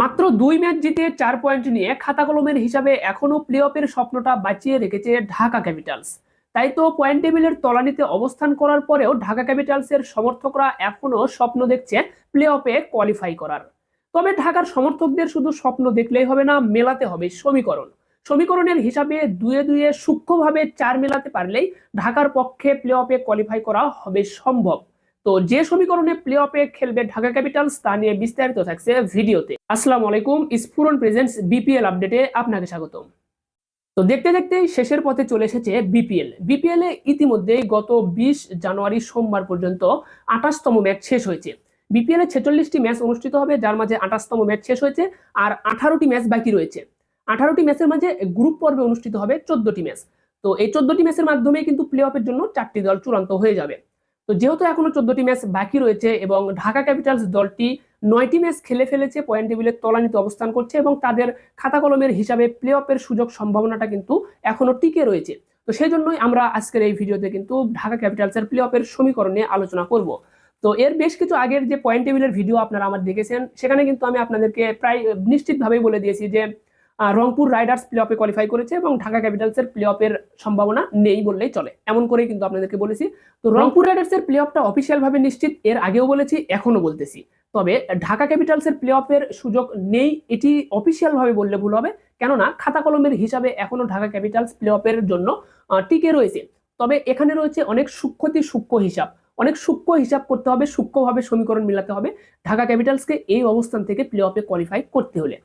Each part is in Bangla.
মাত্র দুই ম্যাচ জিতে চার পয়েন্ট নিয়ে খাতা কলমের হিসাবে এখনও প্লে অফের স্বপ্নটা বাঁচিয়ে রেখেছে ঢাকা ক্যাপিটালস। তাই তো পয়েন্ট টেবিলের তলানিতে অবস্থান করার পরেও ঢাকা ক্যাপিটালসের সমর্থকরা এখনও স্বপ্ন দেখছে প্লে অফে কোয়ালিফাই করার। তবে ঢাকার সমর্থকদের শুধু স্বপ্ন দেখলেই হবে না, মেলাতে হবে সমীকরণ। সমীকরণের হিসাবে দুয়ে দুয়ে সূক্ষ্মভাবে চার মেলাতে পারলেই ঢাকার পক্ষে প্লে অফে কোয়ালিফাই করা হবে সম্ভব। তো যে সমীকরণে প্লে অফে খেলবে ঢাকা ক্যাপিটালস তা নিয়ে বিস্তারিত থাকছে ভিডিওতে। আসসালামু আলাইকুম স্ফুরন প্রেজেন্টস বিপিএল আপডেটে আপনাকে স্বাগতম। তো দেখতে দেখতে শেষের পথে চলে এসেছে বিপিএল বিপিএল এ ইতিমধ্যেই গত বিশ জানুয়ারি সোমবার পর্যন্ত আঠাশতম ম্যাচ শেষ হয়েছে। বিপিএল এ ছেচল্লিশটি ম্যাচ অনুষ্ঠিত হবে, যার মাঝে আঠাশতম ম্যাচ শেষ হয়েছে আর আঠারোটি ম্যাচ বাকি রয়েছে। আঠারোটি ম্যাচের মাঝে গ্রুপ পর্বে অনুষ্ঠিত হবে চোদ্দটি ম্যাচ তো এই চোদ্দটি ম্যাচের মাধ্যমে কিন্তু প্লে অফের জন্য চারটি দল চূড়ান্ত হয়ে যাবে। তো যেহেতু এখনও চোদ্দটি ম্যাচ বাকি রয়েছে এবং ঢাকা ক্যাপিটালস দলটি নয়টি ম্যাচ খেলে ফেলেছে, পয়েন্ট টেবিলের তলানিতে অবস্থান করছে এবং তাদের খাতা কলমের হিসাবে প্লে অফের সুযোগ সম্ভাবনাটা কিন্তু এখনও টিকে রয়েছে। তো সেই জন্যই আমরা আজকের এই ভিডিওতে কিন্তু ঢাকা ক্যাপিটালসের প্লে অফের সমীকরণ নিয়ে আলোচনা করব। তো এর বেশ কিছু আগের যে পয়েন্ট টেবিলের ভিডিও আপনারা আমার দেখেছেন, সেখানে কিন্তু আমি আপনাদেরকে প্রায় নিশ্চিতভাবেই বলে দিয়েছি যে রংপুর রাইডার্স প্লে অফে কোয়ালিফাই করেছে এবং ঢাকা ক্যাপিটালসের প্লে অফের সম্ভাবনা নেই বললেই চলে। এমন করেই কিন্তু আপনাদেরকে বলেছি। তো রংপুর রাইডার্সের প্লে অফটা অফিসিয়াল ভাবে নিশ্চিত, এর আগেও বলেছি এখনও বলতেছি। তবে ঢাকা ক্যাপিটালসের প্লে অফের সুযোগ নেই, এটি অফিসিয়াল ভাবে বললে ভুল হবে, কেননা খাতা কলমের হিসাবে এখনও ঢাকা ক্যাপিটালস প্লে অফের জন্য টিকে রয়েছে। তবে এখানে রয়েছে অনেক সূক্ষ্মতি সূক্ষ্ম হিসাব। অনেক সূক্ষ্ম হিসাব করতে হবে, সূক্ষ্মভাবে সমীকরণ মিলাতে হবে। ঢাকা ক্যাপিটালসকে এই অবস্থান থেকে প্লে অফে কোয়ালিফাই করতে হলে।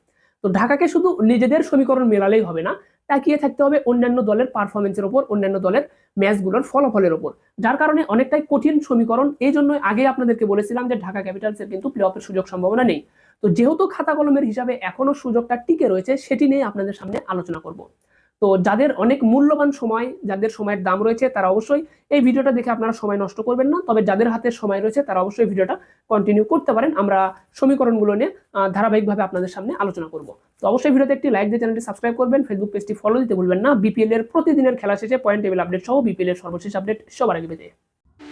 তো ঢাকাকে শুধু নিজেদের সমীকরণ মেলালেই হবে না, তাকিয়ে থাকতে হবে অন্যান্য দলের পারফরমেন্সের ওপর, অন্যান্য দলের ম্যাচগুলোর ফলাফলের ওপর। যার কারণে অনেকটাই কঠিন সমীকরণ, এই জন্য আগে আপনাদেরকে বলেছিলাম যে ঢাকা ক্যাপিটালসের কিন্তু প্লে অফের সুযোগ সম্ভাবনা নেই। তো যেহেতু খাতা কলমের হিসাবে এখনও সুযোগটা টিকে রয়েছে, সেটি নিয়ে আপনাদের সামনে আলোচনা করব। তো যাদের অনেক মূল্যবান সময়, যাদের সময়ের দাম রয়েছে তারা অবশ্যই এই ভিডিওটা দেখে আপনারা সময় নষ্ট করবেন না। তবে যাদের হাতে সময় রয়েছে তারা অবশ্যই ভিডিওটা কন্টিনিউ করতে পারেন। আমরা সমীকরণগুলো নিয়ে ধারাবাহিকভাবে আপনাদের সামনে আলোচনা করব। তো অবশ্যই ভিডিওতে একটি লাইক দিয়ে চ্যানেলটি সাবস্ক্রাইব করবেন। ফেসবুক পেজটি ফলো দিতে ভুলবেন না। বিপিএল এর প্রতিদিনের খেলা শেষে পয়েন্ট টেবিল আপডেট সহ বিপিএল এর সর্বশেষ আপডেট সবার আগে পেতে।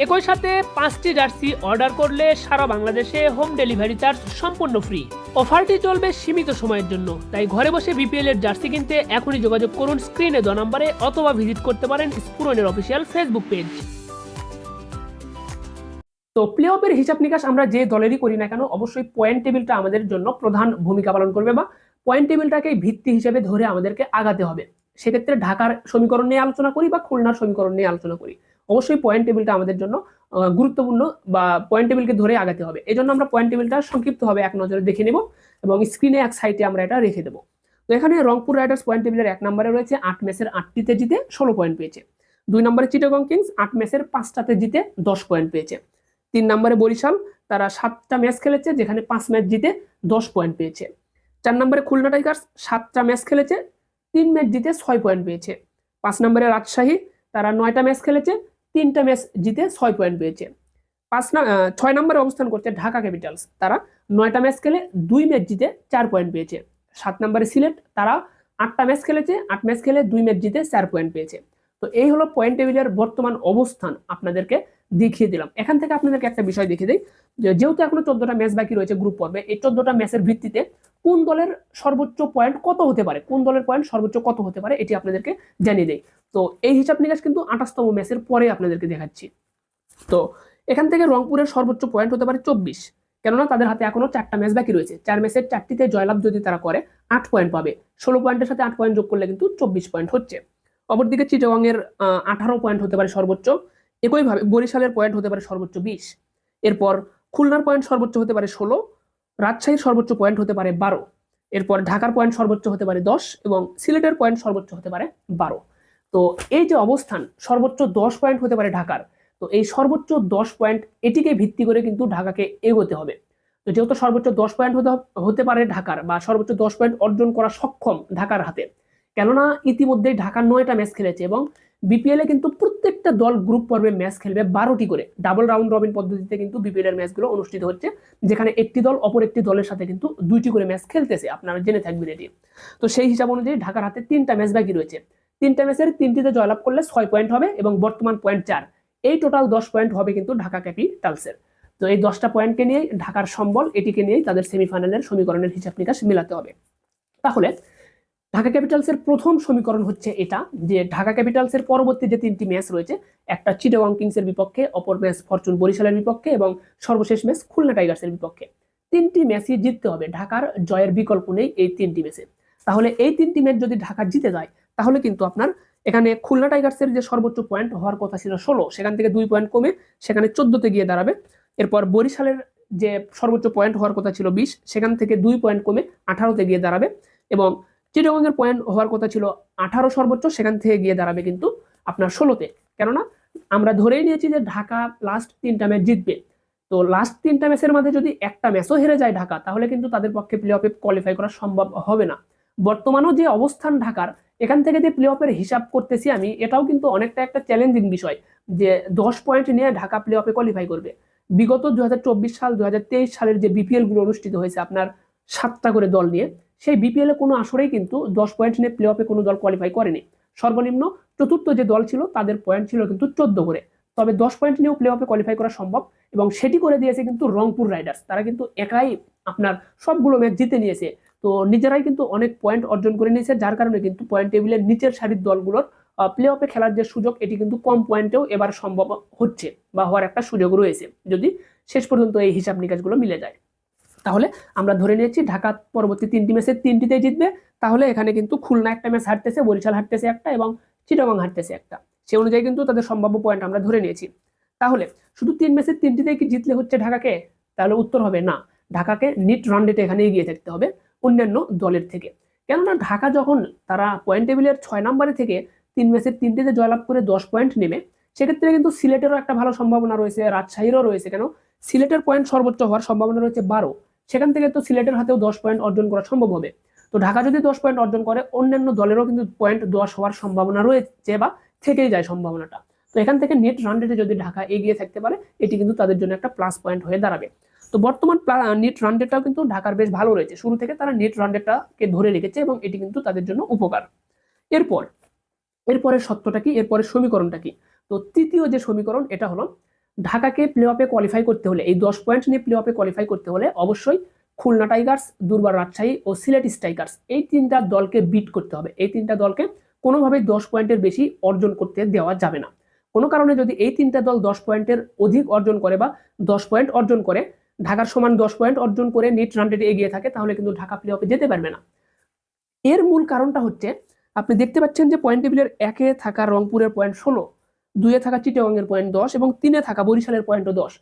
একই সাথে পাঁচটি জার্সি অর্ডার করলে সারা বাংলাদেশে হোম ডেলিভারি চার্জ সম্পূর্ণ ফ্রি। অফারটি চলবে সীমিত সময়ের জন্য, তাই ঘরে বসে বিপিএল এর জার্সি কিনতে এখনই যোগাযোগ করুন স্ক্রিনে দেওয়া নম্বরে অথবা ভিজিট করতে পারেন স্পুরনের অফিসিয়াল ফেসবুক পেজ। তো প্লে অফের হিসাব নিকাশ আমরা যে দলেরই করি না কেন, অবশ্যই পয়েন্ট টেবিলটা আমাদের জন্য প্রধান ভূমিকা পালন করবে বা পয়েন্ট টেবিলটাকে ভিত্তি হিসেবে ধরে আমাদেরকে আগাতে হবে। সেক্ষেত্রে ঢাকার সমীকরণ নিয়ে আলোচনা করি বা খুলনার সমীকরণ নিয়ে আলোচনা করি। অবশ্যই পয়েন্ট টেবিলটা আমাদের জন্য গুরুত্বপূর্ণ বা পয়েন্ট টেবিলকে ধরে আগাতে হবে। এই জন্য আমরা পয়েন্ট টেবিলটা সংক্ষিপ্তভাবে এক নজরে দেখে নেব এবং স্ক্রিনে এক সাইডে আমরা এটা রেখে দেবো। তো এখানে রংপুর রাইডার্স পয়েন্ট টেবিলের এক নম্বরে রয়েছে, আট ম্যাচের আটটিতে জিতে ষোলো পয়েন্ট পেয়েছে। দুই নম্বরে চিটাগং কিংস আট ম্যাচের পাঁচটাতে জিতে দশ পয়েন্ট পেয়েছে। তিন নম্বরে বরিশাল, তারা সাতটা ম্যাচ খেলেছে, যেখানে পাঁচ ম্যাচ জিতে দশ পয়েন্ট পেয়েছে। চার নম্বরে খুলনা টাইগার্স, সাতটা ম্যাচ খেলেছে, তিন ম্যাচ জিতে ছয় পয়েন্ট পেয়েছে। পাঁচ নম্বরে রাজশাহী, তারা নয়টা ম্যাচ খেলেছে তিনটা ম্যাচ জিতে ছয় পয়েন্ট পেয়েছে। পাঁচ ছয় নম্বরে অবস্থান করছে ঢাকা ক্যাপিটালস। তারা নয়টা ম্যাচ খেলে দুই ম্যাচ জিতে চার পয়েন্ট পেয়েছে। সাত নম্বরে সিলেট, তারা আটটা ম্যাচ খেলেছে, আট ম্যাচ খেলে দুই ম্যাচ জিতে চার পয়েন্ট পেয়েছে। তো এই হলো পয়েন্ট টেবিলের বর্তমান অবস্থান আপনাদেরকে দেখিয়ে দিলাম। এখান থেকে আপনাদেরকে একটা বিষয় দেখিয়ে দিই যেহেতু এখনও চোদ্দটা ম্যাচ বাকি রয়েছে গ্রুপ পর্বে, এই চোদ্দটা ম্যাচের ভিত্তিতে কোন দলের সর্বোচ্চ পয়েন্ট কত হতে পারে? কোন দলের পয়েন্ট সর্বোচ্চ কত হতে পারে? এটি আপনাদেরকে জানিয়ে দেয় তো এই হিসাব নিকাশ কিন্তু আঠাশতম ম্যাচের পরে আপনাদেরকে দেখাচ্ছি। তো এখান থেকে রংপুরের সর্বোচ্চ পয়েন্ট হতে পারে চব্বিশ। কেননা তাদের হাতে এখনও চারটা ম্যাচ বাকি রয়েছে। চার ম্যাচের চারটিতে জয়লাভ যদি তারা করে, আট পয়েন্ট পাবে। ষোলো পয়েন্টের সাথে আট পয়েন্ট যোগ করলে কিন্তু চব্বিশ পয়েন্ট হচ্ছে। অপরদিকে চিটাগং এর আঠারো পয়েন্ট হতে পারে সর্বোচ্চ। একইভাবে বরিশালের পয়েন্ট হতে পারে সর্বোচ্চ বিশ। এরপর খুলনার পয়েন্ট সর্বোচ্চ হতে পারে ষোলো। রাজশাহীর সর্বোচ্চ পয়েন্ট হতে পারে বারো। এরপর ঢাকার পয়েন্ট সর্বোচ্চ হতে পারে দশ এবং সিলেটের পয়েন্ট সর্বোচ্চ হতে পারে বারো। তো এই যে অবস্থান, সর্বোচ্চ দশ পয়েন্ট হতে পারে ঢাকার। তো এই সর্বোচ্চ দশ পয়েন্ট এটিকে ভিত্তি করে কিন্তু ঢাকাকে এগোতে হবে। তো যেহেতু সর্বোচ্চ দশ পয়েন্ট হতে হতে পারে ঢাকার বা সর্বোচ্চ দশ পয়েন্ট অর্জন করা সক্ষম ঢাকার হাতে, কেননা ইতিমধ্যে ঢাকা নয়টা ম্যাচ খেলেছে এবং বিপিএল এ কিন্তু প্রত্যেকটা দল গ্রুপ পর্বে ম্যাচ খেলবে বারোটি করে। ডাবল রাউন্ড রবিন পদ্ধতিতে কিন্তু বিপিএল এর ম্যাচগুলো অনুষ্ঠিত হচ্ছে, যেখানে একটি দল অপর একটি দলের সাথে কিন্তু দুইটি করে ম্যাচ খেলতেছে। আপনারা জেনে থাকবেন এটি। তো সেই হিসাব অনুযায়ী ঢাকার হাতে তিনটা ম্যাচ বাকি রয়েছে। তিনটা ম্যাচের তিনটিতে জয়লাভ করলে ছয় পয়েন্ট হবে এবং বর্তমান পয়েন্ট চার। এই টোটাল দশ পয়েন্ট হবে কিন্তু ঢাকা ক্যাপিটালসের তো এই দশটা পয়েন্টকে নিয়েই ঢাকার সম্বল, এটিকে নিয়েই তাদের সেমিফাইনালের সমীকরণের হিসাব নিকাশ মেলাতে হবে। তাহলে ঢাকা ক্যাপিটালসের প্রথম সমীকরণ হচ্ছে এটা, যে ঢাকা ক্যাপিটালসের পরবর্তী যে তিনটি ম্যাচ রয়েছে, একটা চিটাগং কিংসের বিপক্ষে, অপর ম্যাচ ফরচুন বরিশালের বিপক্ষে এবং সর্বশেষ ম্যাচ খুলনা টাইগার্সের বিপক্ষে। তিনটি ম্যাচই জিততে হবে, ঢাকার জয়ের বিকল্প নেই এই তিনটি ম্যাচে। তাহলে এই তিনটি ম্যাচ যদি ঢাকা জিতে যায়, তাহলে কিন্তু আপনার এখানে খুলনা টাইগার্সের যে সর্বোচ্চ পয়েন্ট হওয়ার কথা ছিল ষোলো, সেখান থেকে দুই পয়েন্ট কমে সেখানে চোদ্দতে গিয়ে দাঁড়াবে। এরপর বরিশালের যে সর্বোচ্চ পয়েন্ট হওয়ার কথা ছিল বিশ, সেখান থেকে দুই পয়েন্ট কমে আঠারোতে গিয়ে দাঁড়াবে এবং চিটাগংয়ের পয়েন্ট হওয়ার কথা ছিল আঠারো সর্বোচ্চ, সেখান থেকে গিয়ে দাঁড়াবে কিন্তু আপনার ষোলোতে। কেননা আমরা ধরেই নিয়েছি যে ঢাকা লাস্ট তিনটা ম্যাচ জিতবে। তো লাস্ট তিনটা ম্যাচের মধ্যে যদি একটা ম্যাচও হেরে যায় ঢাকা, তাহলে কিন্তু তাদের পক্ষে প্লে অফে কোয়ালিফাই করা সম্ভব হবে না। বর্তমানও যে অবস্থান ঢাকার, এখান থেকে যে প্লে অফের হিসাব করতেছি আমি, এটাও কিন্তু অনেকটা একটা চ্যালেঞ্জিং বিষয় যে দশ পয়েন্ট নিয়ে ঢাকা প্লে অফে কোয়ালিফাই করবে। বিগত দুহাজার চব্বিশ সাল, দুই হাজার তেইশ সালের যে বিপিএলগুলো অনুষ্ঠিত হয়েছে আপনার সাতটা করে দল নিয়ে সেই বিপিএল কোনো আসরেই কিন্তু দশ পয়েন্ট নিয়ে প্লে অফে কোনো দল কোয়ালিফাই করেনি। সর্বনিম্ন চতুর্থ যে দল ছিল, তাদের পয়েন্ট ছিল কিন্তু চোদ্দ করে। তবে দশ পয়েন্ট নিয়েও প্লে অফে কোয়ালিফাই করা সম্ভব এবং সেটি করে দিয়েছে কিন্তু রংপুর রাইডার্স তারা কিন্তু একাই আপনার সবগুলো ম্যাচ জিতে নিয়েছে। তো নিজেরাই কিন্তু অনেক পয়েন্ট অর্জন করে নিয়েছে, যার কারণে কিন্তু পয়েন্ট টেবিলের নিচের সারির দলগুলোর প্লে অফে খেলার যে সুযোগ, এটি কিন্তু কম পয়েন্টেও এবার সম্ভব হচ্ছে বা হওয়ার একটা সুযোগ রয়েছে। যদি শেষ পর্যন্ত এই হিসাব নিকাশগুলো মিলে যায়। তাহলে আমরা ধরে নিয়েছি ঢাকা পরবর্তী তিনটি ম্যাচের তিনটিতে জিতবে। তাহলে এখানে কিন্তু খুলনা একটা ম্যাচ হারতেছে, বরিশাল হারতেছে একটা এবং চিটাগং হারতেছে একটা। সে অনুযায়ী কিন্তু তাদের সম্ভাব্য পয়েন্ট আমরা ধরে নিয়েছি। তাহলে শুধু তিন ম্যাচের তিনটিতেই কি জিতলে হচ্ছে ঢাকাকে? তাহলে উত্তর হবে না। ঢাকাকে নিট রানডেটে এখানে এগিয়ে থাকতে হবে অন্যান্য দলের থেকে। কেননা ঢাকা যখন তারা পয়েন্ট টেবিলের ছয় নম্বরে থেকে তিন ম্যাচের তিনটিতে জয়লাভ করে দশ পয়েন্ট নেবে, সেক্ষেত্রে কিন্তু সিলেটেরও একটা ভালো সম্ভাবনা রয়েছে, রাজশাহীরও রয়েছে। কেন? সিলেটের পয়েন্ট সর্বোচ্চ হওয়ার সম্ভাবনা রয়েছে বারো। সেখান থেকে তো সিলেটের হাতেও দশ পয়েন্ট অর্জন করা সম্ভব হবে। তো ঢাকা যদি দশ পয়েন্ট অর্জন করে, অন্যান্য দলেরও কিন্তু পয়েন্ট দশ হওয়ার সম্ভাবনা রয়েছে বা থেকেই যায় সম্ভাবনাটা। তো এখান থেকে নেট রান রেটে যদি ঢাকা এগিয়ে থাকতে পারে, এটি কিন্তু তাদের জন্য একটা প্লাস পয়েন্ট হয়ে দাঁড়াবে। তো বর্তমান নেট রান রেটটাও কিন্তু ঢাকার বেশ ভালো রয়েছে। শুরু থেকে তারা নেট রান রেটটাকে ধরে রেখেছে এবং এটি কিন্তু তাদের জন্য উপকার। এরপর, এরপরের সত্যটা কি? এরপরের সমীকরণটা কি? তো তৃতীয় যে সমীকরণ, এটা হলো ঢাকাকে প্লে অফে কোয়ালিফাই করতে হলে, এই দশ পয়েন্ট নিয়ে প্লে অফে কোয়ালিফাই করতে হলে অবশ্যই খুলনা টাইগার্স দুর্বার রাজশাহী ও সিলেট স্ট্রাইকার্স এই তিনটা দলকে বিট করতে হবে। এই তিনটা দলকে কোনোভাবেই দশ পয়েন্টের বেশি অর্জন করতে দেওয়া যাবে না। কোনো কারণে যদি এই তিনটা দল দশ পয়েন্টের অধিক অর্জন করে বা দশ পয়েন্ট অর্জন করে, ঢাকার সমান দশ পয়েন্ট অর্জন করে নেট রান রেটে এগিয়ে থাকে, তাহলে কিন্তু ঢাকা প্লে অফে যেতে পারবে না। এর মূল কারণটা হচ্ছে, আপনি দেখতে পাচ্ছেন যে পয়েন্ট টেবিলের একে থাকা রংপুরের পয়েন্ট ষোলো দুয়ে থাকা চিটাগংয়ের পয়েন্ট দশ এবং তিনে থাকা বরিশালের পয়েন্টও দশ।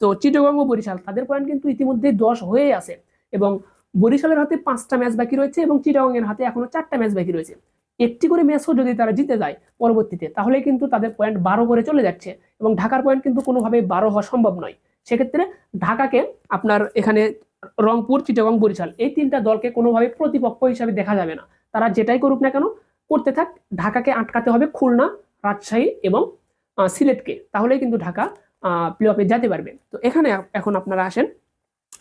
তো চিটাগং ও বরিশাল, তাদের পয়েন্ট কিন্তু ইতিমধ্যে দশ হয়ে আছে এবং বরিশালের হাতে পাঁচটা ম্যাচ বাকি রয়েছে এবং চিটাগংয়ের হাতে এখনও চারটা ম্যাচ বাকি রয়েছে। একটি করে ম্যাচও যদি তারা জিতে যায় পরবর্তীতে, তাহলে কিন্তু তাদের পয়েন্ট বারো করে চলে যাচ্ছে এবং ঢাকার পয়েন্ট কিন্তু কোনোভাবে বারো হওয়া সম্ভব নয়। সেক্ষেত্রে ঢাকাকে আপনার এখানে রংপুর, চিটাগং, বরিশাল এই তিনটা দলকে কোনোভাবে প্রতিপক্ষ হিসাবে দেখা যাবে না। তারা যেটাই করুক না কেন, করতে থাক। ঢাকাকে আটকাতে হবে খুলনা, রাজশাহী এবং সিলেটকে তাহলে কিন্তু ঢাকা প্লে অফে যেতে পারবে। তো এখানে এখন আপনারা আসেন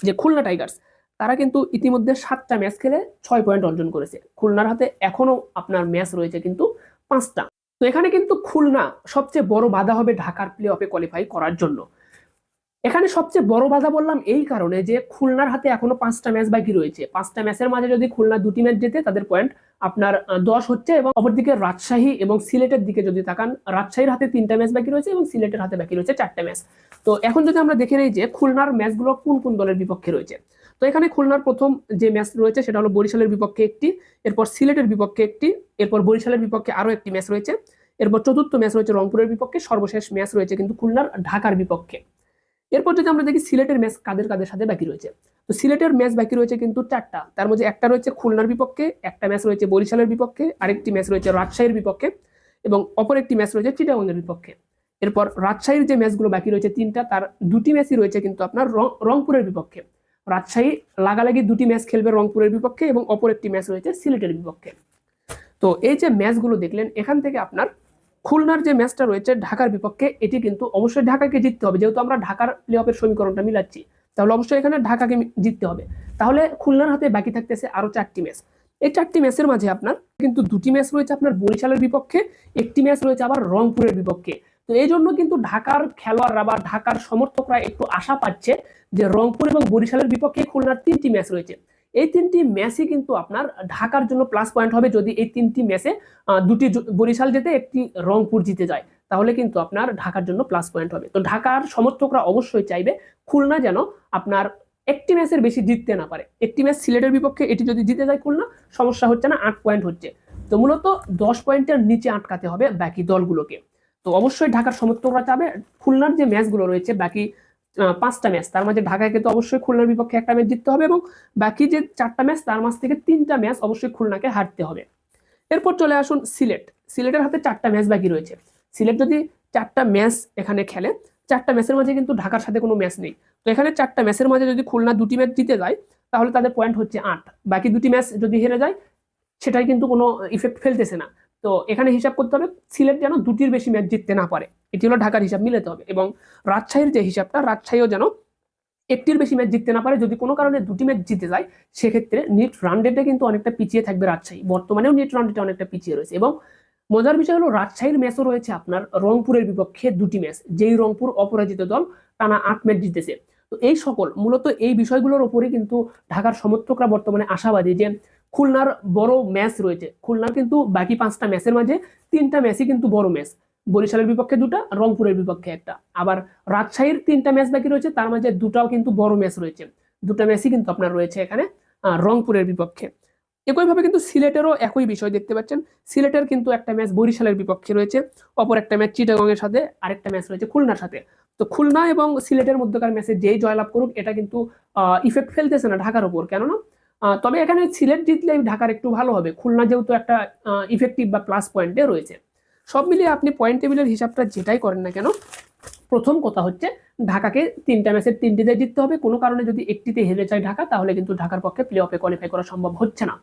যে খুলনা টাইগার্স, তারা কিন্তু ইতিমধ্যে সাতটা ম্যাচ খেলে ছয় পয়েন্ট অর্জন করেছে। খুলনার হাতে এখনও আপনার ম্যাচ রয়েছে কিন্তু পাঁচটা। তো এখানে কিন্তু খুলনা সবচেয়ে বড় বাধা হবে ঢাকার প্লে অফে কোয়ালিফাই করার জন্য। এখানে সবচেয়ে বড় বাধা বললাম এই কারণে যে খুলনার হাতে এখনও পাঁচটা ম্যাচ বাকি রয়েছে। পাঁচটা ম্যাচের মাঝে যদি খুলনা দুটি ম্যাচ জেতে, তাদের পয়েন্ট আপনার দশ হচ্ছে এবং অপরদিকে রাজশাহী এবং সিলেটের দিকে যদি তাকান, রাজশাহীর হাতে তিনটা ম্যাচ বাকি রয়েছে এবং সিলেটের হাতে বাকি রয়েছে চারটা ম্যাচ। তো এখন যদি আমরা দেখে নিই যে খুলনার ম্যাচগুলো কোন কোন দলের বিপক্ষে রয়েছে। তো এখানে খুলনার প্রথম যে ম্যাচ রয়েছে সেটা হলো বরিশালের বিপক্ষে একটি, এরপর সিলেটের বিপক্ষে একটি, এরপর বরিশালের বিপক্ষে আরও একটি ম্যাচ রয়েছে, এরপর চতুর্থ ম্যাচ রয়েছে রংপুরের বিপক্ষে, সর্বশেষ ম্যাচ রয়েছে কিন্তু খুলনার ঢাকার বিপক্ষে। এরপর যদি আমরা দেখি সিলেটের ম্যাচ কাদের কাদের সাথে বাকি রয়েছে? তো সিলেটের ম্যাচ বাকি রয়েছে কিন্তু চারটা। তার মধ্যে একটা রয়েছে খুলনার বিপক্ষে, একটা ম্যাচ রয়েছে বরিশালের বিপক্ষে, আরেকটি ম্যাচ রয়েছে রাজশাহীর বিপক্ষে এবং অপর একটি ম্যাচ রয়েছে চিটাগংয়ের বিপক্ষে। এরপর রাজশাহীর যে ম্যাচগুলো বাকি রয়েছে তিনটা, তার দুটি ম্যাচই রয়েছে কিন্তু আপনার রংপুরের বিপক্ষে। রাজশাহী লাগালাগি দুটি ম্যাচ খেলবে রংপুরের বিপক্ষে এবং অপর একটি ম্যাচ রয়েছে সিলেটের বিপক্ষে। তো এই যে ম্যাচগুলো দেখলেন, এখান থেকে আপনার খুলনার যে ম্যাচটা রয়েছে ঢাকার বিপক্ষে, এটি কিন্তু অবশ্যই ঢাকাকে জিততে হবে। যেহেতু আমরা ঢাকার প্লে অফের সমীকরণটা মিলাচ্ছি, তাহলে অবশ্যই এখানে ঢাকাকে জিততে হবে। তাহলে খুলনার হাতে বাকি থাকতেছে আরও চারটি ম্যাচ। এই চারটি ম্যাচের মাঝে আপনার কিন্তু দুটি ম্যাচ রয়েছে আপনার বরিশালের বিপক্ষে, একটি ম্যাচ রয়েছে আবার রংপুরের বিপক্ষে। তো এই জন্য কিন্তু ঢাকার খেলোয়াড়রা বা ঢাকার সমর্থকরা একটু আশা পাচ্ছে যে রংপুর এবং বরিশালের বিপক্ষে খুলনার তিনটি ম্যাচ রয়েছে। এই তিনটি ম্যাচই কিন্তু আপনার ঢাকার জন্য প্লাস পয়েন্ট হবে যদি এই তিনটি ম্যাচে দুটি বরিশাল জিতে একটি রংপুর জিতে যায়, তাহলে কিন্তু আপনার ঢাকার জন্য প্লাস পয়েন্ট হবে। তো ঢাকার সমর্থকরা অবশ্যই চাইবে খুলনা যেন আপনার একটি ম্যাচের বেশি জিততে না পারে। একটি ম্যাচ সিলেটের বিপক্ষে এটি যদি জিতে যায় খুলনা, সমস্যা হচ্ছে না, আট পয়েন্ট হচ্ছে। তো মূলত দশ পয়েন্টের নিচে আটকাতে হবে বাকি দলগুলোকে। তো অবশ্যই ঢাকার সমর্থকরা চাবে খুলনার যে ম্যাচগুলো রয়েছে, বাকি পাঁচটা ম্যাচ, তার মাঝে ঢাকাকে তো অবশ্যই খুলনার বিপক্ষে একটা ম্যাচ জিততে হবে এবং বাকি যে চারটা ম্যাচ, তার মাঝ থেকে তিনটা ম্যাচ অবশ্যই খুলনাকে হারতে হবে। এরপর চলে আসুন সিলেট। সিলেটের হাতে চারটা ম্যাচ বাকি রয়েছে। সিলেট যদি চারটা ম্যাচ এখানে খেলে, চারটা ম্যাচের মাঝে কিন্তু ঢাকার সাথে কোনো ম্যাচ নেই। তো এখানে চারটা ম্যাচের মাঝে যদি খুলনা দুটি ম্যাচ জিতে যায়, তাহলে তাদের পয়েন্ট হচ্ছে আট। বাকি দুটি ম্যাচ যদি হেরে যায়, সেটাই কিন্তু কোনো ইফেক্ট ফেলতেছে না। তো এখানে হিসাব করতে হবে সিলেট যেন দুটির বেশি ম্যাচ জিততে না পারে। এটি হলো ঢাকার হিসাব মিলাতে হবে এবং রাজশাহীর যে হিসাবটা, রাজশাহীও যেন একটির বেশি ম্যাচ জিততে না পারে। যদি কোনো কারণে দুটি ম্যাচ জিতে যায়, সেক্ষেত্রে নিট রান রেটে কিন্তু অনেকটা পিছিয়ে থাকবে রাজশাহী। বর্তমানেও নিট রান রেটে অনেকটা পিছিয়ে রয়েছে এবং মজার বিষয় হলো রাজশাহীর ম্যাচও রয়েছে আপনার রংপুরের বিপক্ষে দুটি ম্যাচ। যেই রংপুর অপরাজিত দল, টানা আট ম্যাচ জিতেছে। তো এই সকল, মূলত এই বিষয়গুলোর উপরেই কিন্তু ঢাকার সমর্থকরা বর্তমানে আশাবাদী যে খুলনার বড় ম্যাচ রয়েছে। খুলনার কিন্তু বাকি পাঁচটা ম্যাচের মাঝে তিনটা ম্যাচই কিন্তু বড় ম্যাচ। বরিশালের বিপক্ষে দুটা, রংপুরের বিপক্ষে একটা। আবার রাজশাহীর তিনটা ম্যাচ বাকি রয়েছে, তার মাঝে দুটাও কিন্তু বড় ম্যাচ রয়েছে। দুটা ম্যাচই কিন্তু আপনার রয়েছে এখানে রংপুরের বিপক্ষে। একইভাবে কিন্তু সিলেটেরও একই বিষয় দেখতে পাচ্ছেন। সিলেটের কিন্তু একটা ম্যাচ বরিশালের বিপক্ষে রয়েছে, অপর একটা ম্যাচ চিটাগংয়ের সাথে, আরেকটা ম্যাচ রয়েছে খুলনার সাথে। তো খুলনা এবং সিলেটের মধ্যকার ম্যাচে যেই জয়লাভ করুক, এটা কিন্তু ইফেক্ট ফেলতেছে না ঢাকার উপর। কেননা তবে এখানে সিলেট জিতলে ঢাকার একটু ভালো হবে। খুলনা যেহেতু একটা ইফেক্টিভ বা প্লাস পয়েন্টে রয়েছে। সব মিলিয়ে আপনি পয়েন্ট টেবিলের হিসাবটা যেটাই করেন না কেন, প্রথম কথা হচ্ছে ঢাকাকে তিনটা ম্যাচের তিনটিতে জিততে হবে। কোনো কারণে যদি একটিতে হেরে যায় ঢাকা, তাহলে কিন্তু ঢাকার পক্ষে প্লে অফে কোয়ালিফাই করা সম্ভব হচ্ছে না।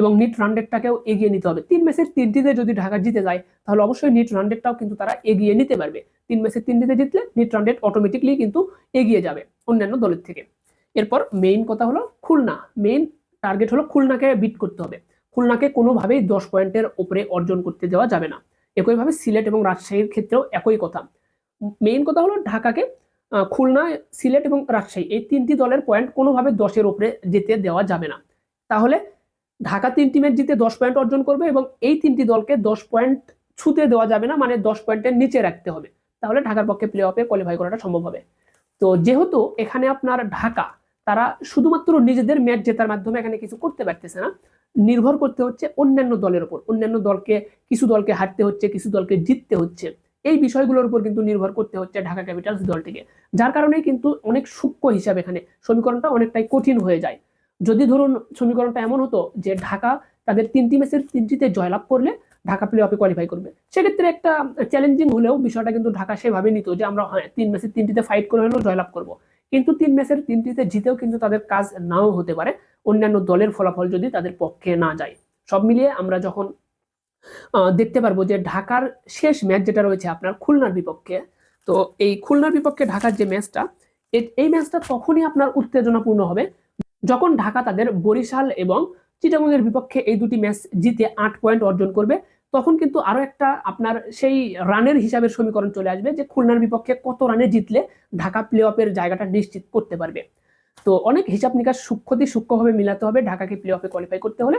এবং নিট রানডেটটাকেও এগিয়ে নিতে হবে। তিন ম্যাচের তিনটিতে যদি ঢাকা জিতে যায়, তাহলে অবশ্যই নিট রানডেটটাও কিন্তু তারা এগিয়ে নিতে পারবে। তিন ম্যাচের তিনটিতে জিতলে নিট রানডেট অটোমেটিকলি কিন্তু এগিয়ে যাবে অন্যান্য দলের থেকে। এরপর মেইন কথা হলো খুলনা। মেইন টার্গেট হলো খুলনাকে বিট করতে হবে। খুলনাকে কোনোভাবেই দশ পয়েন্টের ওপরে অর্জন করতে দেওয়া যাবে না। একইভাবে সিলেট এবং রাজশাহীর ক্ষেত্রেও একই কথা। মেইন কথা হলো ঢাকাকে খুলনা, সিলেট এবং রাজশাহী এই তিনটি দলের পয়েন্ট কোনোভাবে দশের ওপরে যেতে দেওয়া যাবে না। তাহলে ঢাকা তিনটি ম্যাচ জিতে দশ পয়েন্ট অর্জন করবে এবং এই তিনটি দলকে দশ পয়েন্ট ছুতে দেওয়া যাবে না মানে দশ পয়েন্টের নিচে রাখতে হবে। তাহলে ঢাকার পক্ষে প্লে অফে কোয়ালিফাই করাটা সম্ভব হবে। তো যেহেতু এখানে আপনার ঢাকা তারা শুধুমাত্র নিজেদের ম্যাচ জেতার মাধ্যমে এখানে কিছু করতে পারতেছে না। নির্ভর করতে হচ্ছে অন্যান্য দলের উপর। অন্যান্য দলকে, কিছু দলকে হারতে হচ্ছে, কিছু দলকে জিততে হচ্ছে। এই বিষয়গুলোর উপর কিন্তু নির্ভর করতে হচ্ছে ঢাকা ক্যাপিটালস দলটিকে। যার কারণে কিন্তু অনেক সূক্ষ্ম হিসাব এখানে সমীকরণটা অনেকটাই কঠিন হয়ে যায়। যদি ধরুন সমীকরণটা এমন হতো যে ঢাকা তাদের তিনটি ম্যাচের তিনটিতে জয়লাভ করলে ঢাকা প্লে অফে কোয়ালিফাই করবে। সেক্ষেত্রে একটা চ্যালেঞ্জিং হলেও বিষয়টা কিন্তু ঢাকা সেভাবে নিত যে আমরা হ্যাঁ তিন ম্যাচের তিনটিতে ফাইট করে হলেও জয়লাভ করব। কিন্তু তিন ম্যাচের তিনটিতে জিতেও কিন্তু তাদের কাজ নাও হতে পারে। অন্যান্য দলের ফলাফল যদি তাদের পক্ষে না যায়। সব মিলিয়ে আমরা যখন দেখতে পারব যে ঢাকার শেষ ম্যাচ যেটা রয়েছে আপনার খুলনার বিপক্ষে, তো এই খুলনার বিপক্ষে ঢাকার যে ম্যাচটা এই ম্যাচটা তখনই আপনার উত্তেজনাপূর্ণ হবে। যখন ঢাকা তাদের বরিশাল এবং চিটাগংয়ের বিপক্ষে এই দুটি ম্যাচ জিতে আট পয়েন্ট অর্জন করবে তখন কিন্তু আরও একটা আপনার সেই রানের হিসাবের সমীকরণ চলে আসবে যে খুলনার বিপক্ষে কত রানে জিতলে ঢাকা প্লে অফের জায়গাটা নিশ্চিত করতে পারবে। তো অনেক হিসাব নিকাশ সূক্ষ্মতি সূক্ষ্মভাবে মিলাতে হবে ঢাকাকে প্লে অফে কোয়ালিফাই করতে হলে।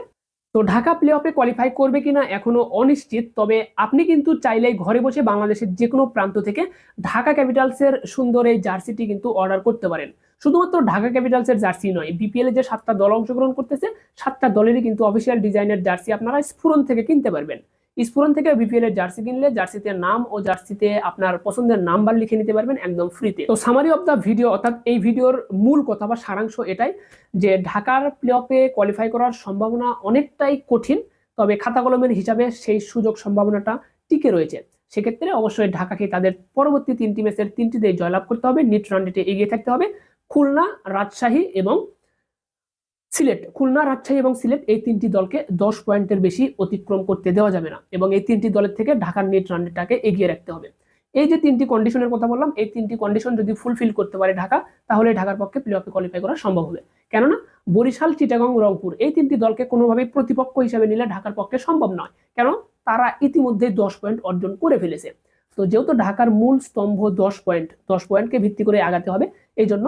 তো ঢাকা প্লে অফে কোয়ালিফাই করবে কিনা এখনও অনিশ্চিত, তবে আপনি কিন্তু চাইলেই ঘরে বসে বাংলাদেশের যে কোনো প্রান্ত থেকে ঢাকা ক্যাপিটালসের সুন্দর এই জার্সিটি কিন্তু অর্ডার করতে পারেন। শুধুমাত্র ঢাকা ক্যাপিটালসের জার্সি নয় বিপিএল এ যে সাতটা দল অংশগ্রহণ করতেছে, সাতটা দলেরই কিন্তু অফিসিয়াল ডিজাইনের জার্সি আপনারা স্ফুরন থেকে কিনতে পারবেন। স্ফুরন থেকে বিপিএল এর জার্সি কিনলে জার্সিতে নাম ও জার্সিতে আপনার পছন্দের নাম্বার লিখে নিতে পারবেন একদম ফ্রিতে তো সামারি অফ দ্য ভিডিও অর্থাৎ এই ভিডিওর মূল কথা বা সারাংশ এটাই যে ঢাকার প্লে অফে কোয়ালিফাই করার সম্ভাবনা অনেকটাই কঠিন, তবে খাতা কলমের হিসাবে সেই সুযোগ সম্ভাবনাটা টিকে রয়েছে। সেক্ষেত্রে অবশ্যই ঢাকাকে তাদের পরবর্তী তিনটি ম্যাচের তিনটিতেই জয়লাভ করতে হবে নিট রান এগিয়ে থাকতে হবে। খুলনা, রাজশাহী এবং সিলেট, খুলনা, রাজশাহী এবং সিলেট এই তিনটি দলকে দশ পয়েন্টের বেশি অতিক্রম করতে দেওয়া যাবে না এবং এই তিনটি দলের থেকে ঢাকার নেট রানটাকে এগিয়ে রাখতে হবে। এই যে তিনটি কন্ডিশনের কথা বললাম, এই তিনটি কন্ডিশন যদি ফুলফিল করতে পারে ঢাকা, তাহলে ঢাকার পক্ষে প্লে অফে কোয়ালিফাই করা সম্ভব হবে। কেননা, বরিশাল, চিটাগং, রংপুর এই তিনটি দলকে কোনোভাবেই প্রতিপক্ষ হিসেবে নিলে ঢাকার পক্ষে সম্ভব নয়। কেন তারা ইতিমধ্যে দশ পয়েন্ট অর্জন করে ফেলেছে। তো যেহেতু ঢাকার মূল স্তম্ভ দশ পয়েন্ট, দশ পয়েন্টকে ভিত্তি করে আগাতে হবে, এই জন্য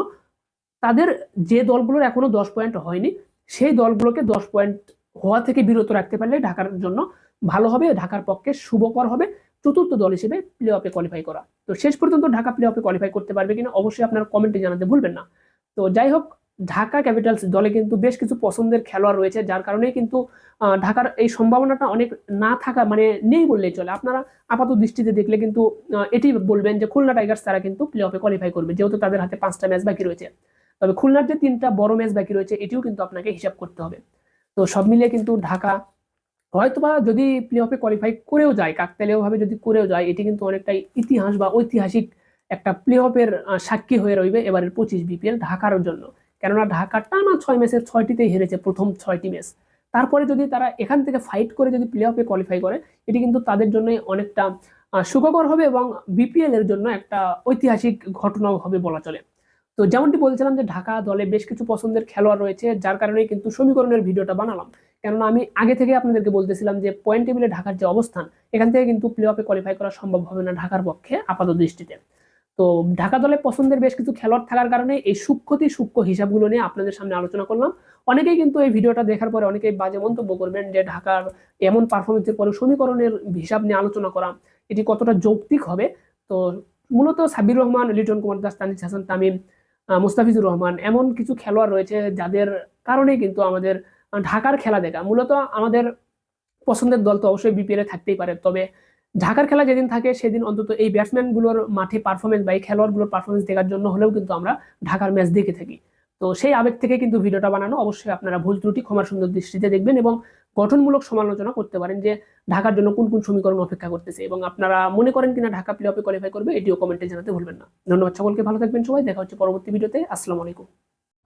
তাদের যে দলগুলোর এখনও দশ পয়েন্ট হয়নি, সেই দলগুলোকে দশ পয়েন্ট হওয়া থেকে বিরত রাখতে পারলে ঢাকার জন্য ভালো হবে, ঢাকার পক্ষে শুভকর হবে চতুর্থ দল হিসেবে প্লে অফে কোয়ালিফাই করা। তো শেষ পর্যন্ত ঢাকা প্লে অফে কোয়ালিফাই করতে পারবে কিনা অবশ্যই আপনার কমেন্টে জানাতে ভুলবেন না। তো যাই হোক, ঢাকা ক্যাপিটালস দলে কিন্তু বেশ কিছু পছন্দের খেলোয়াড় রয়েছে, যার কারণে কিন্তু ঢাকার এই সম্ভাবনাটা অনেক না থাকা মানে নেই বললেই চলে। আপনারা আপাত দৃষ্টিতে দেখলে কিন্তু এটি বলবেন যে খুলনা টাইগার্স তারা কিন্তু প্লে অফে কোয়ালিফাই করবে, যেহেতু তাদের হাতে পাঁচটা ম্যাচ বাকি রয়েছে। তবে খুলনার যে তিনটা বড় ম্যাচ বাকি রয়েছে, এটিও কিন্তু আপনাকে হিসাব করতে হবে। তো সব মিলিয়ে কিন্তু ঢাকা হয়তোবা যদি প্লে অফে কোয়ালিফাই করেও যায়, কাকতালীয় ভাবে যদি করেও যায়, এটি কিন্তু অনেকটাই ইতিহাস বা ঐতিহাসিক একটা প্লে অফের সাক্ষী হয়ে রইবে এবারের পঁচিশ বিপিএল ঢাকার জন্য। কেননা ঢাকা টানা ছয় ম্যাচের ছয়টিতেই হেরেছে প্রথম ছয়টি ম্যাচ। তারপরে যদি তারা এখান থেকে ফাইট করে যদি প্লে অফে কোয়ালিফাই করে, এটি কিন্তু তাদের জন্যই অনেকটা সুখকর হবে এবং বিপিএল এর জন্য একটা ঐতিহাসিক ঘটনাও হবে বলা চলে। তো যেমনটি বলছিলাম যে ঢাকা দলে বেশ কিছু পছন্দের খেলোয়াড় রয়েছে, যার কারণে কিন্তু সমীকরণের ভিডিওটা বানালাম। কেননা আমি আগে থেকে আপনাদেরকে বলতেছিলাম যে পয়েন্ট টেবিলে ঢাকার যে অবস্থান, এখান থেকে কিন্তু প্লে অফে কোয়ালিফাই করা সম্ভব হবে না ঢাকার পক্ষে আপাত দৃষ্টিতে। তো ঢাকা দলে পছন্দের বেশ কিছু খেলোয়াড় থাকার কারণে এই সূক্ষ্মতি সূক্ষ্ম হিসাবগুলো নিয়ে আপনাদের সামনে আলোচনা করলাম। অনেকেই কিন্তু এই ভিডিওটা দেখার পরে অনেকেই বাজে মন্তব্য করবেন যে ঢাকার এমন পারফরমেন্সের পরে সমীকরণের হিসাব নিয়ে আলোচনা করা, এটি কতটা যৌক্তিক হবে? তো মূলত সাবির রহমান, লিটন কুমার দাস তানিজ হাসান, তামিম মুস্তাফিজুর রহমান এমন কিছু খেলোয়াড় রয়েছে যাদের কারণে কিন্তু আমাদের ঢাকার খেলা দেখা। মূলত আমাদের পছন্দের দল তো অবশ্যই বিপিএল থাকতেই পারে। তবে ঢাকার খেলা যেদিন থাকে, সেদিন অন্তত এই ব্যাটসম্যানগুলোর মাঠে পারফরমেন্স বা এই খেলোয়াড়গুলোর পারফরমেন্স দেখার জন্য হলেও কিন্তু আমরা ঢাকার ম্যাচ দেখে থাকি। তো সেই আবেগ থেকে কিন্তু ভিডিওটা বানানো অবশ্যই আপনারা ভুল ত্রুটি ক্ষমার সুন্দর দৃষ্টিতে দেখবেন এবং গঠনমূলক সমালোচনা করতে পারেন যে ঢাকার জন্য কোন কোন সমীকরণ অপেক্ষা করতেছে এবং আপনারা মনে করেন কিনা ঢাকা প্লে অফে কোয়ালিফাই করবে, এটিও কমেন্টে জানাতে ভুলবেন না। ধন্যবাদ সকলকে, ভালো থাকবেন সবাই, দেখা হচ্ছে পরবর্তী ভিডিওতে আসসালামু আলাইকুম।